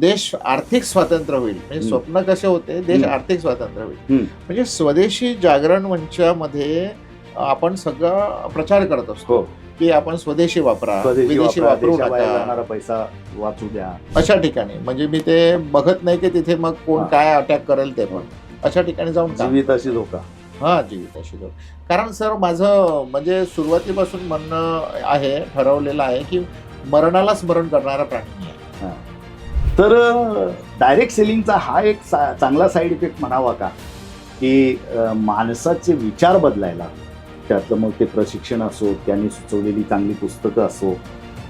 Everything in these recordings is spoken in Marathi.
देश आर्थिक स्वातंत्र्य होईल. म्हणजे. स्वप्न कसे होते देश. आर्थिक स्वातंत्र्य होईल. म्हणजे स्वदेशी जागरण मंचामध्ये आपण सगळा प्रचार करत असतो. हो. की आपण स्वदेशी वापरा विदेशी वापरा, नका. पैसा वाचू द्या. अशा ठिकाणी. म्हणजे मी ते बघत नाही की तिथे मग कोण. काय अटॅक करेल ते पण. अशा ठिकाणी जाऊन काम जीविताशी धोका हा जीविताशी जोड कारण सर माझं म्हणजे सुरुवातीपासून म्हणणं आहे ठरवलेलं आहे की मरणाला स्मरण करणारा प्राणी आहे. तर डायरेक्ट सेलिंगचा हा एक चा- चांगला साईड इफेक्ट म्हणावा का? की माणसाचे विचार बदलायला त्यातलं मग ते प्रशिक्षण असो त्यांनी सुचवलेली चांगली पुस्तकं असो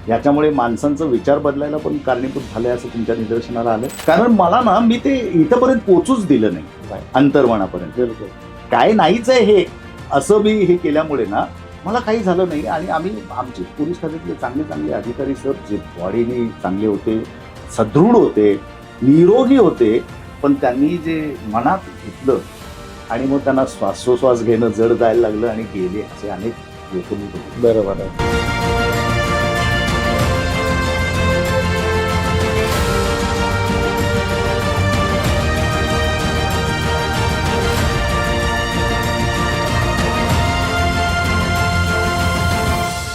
याच्यामुळे माणसांचा विचार बदलायला पण कारणीभूत झालंय असं तुमच्या निदर्शनाला आलं. कारण मला ना मी ते इथंपर्यंत पोचूच दिलं नाही नाही. अंतर्मनापर्यंत. बिलकुल. काय नाहीच आहे हे असं मी हे केल्यामुळे ना मला काही झालं नाही. आणि आम्ही आमचे पोलीस खात्यातले चांगले चांगले अधिकारी सर जे बॉडीने चांगले होते सदृढ होते निरोगी होते पण त्यांनी जे मनात घेतलं आणि मग त्यांना श्वासोश्वास घेणं जड जायला लागलं आणि गेले असे अनेक लोक मी बरोबर आहे.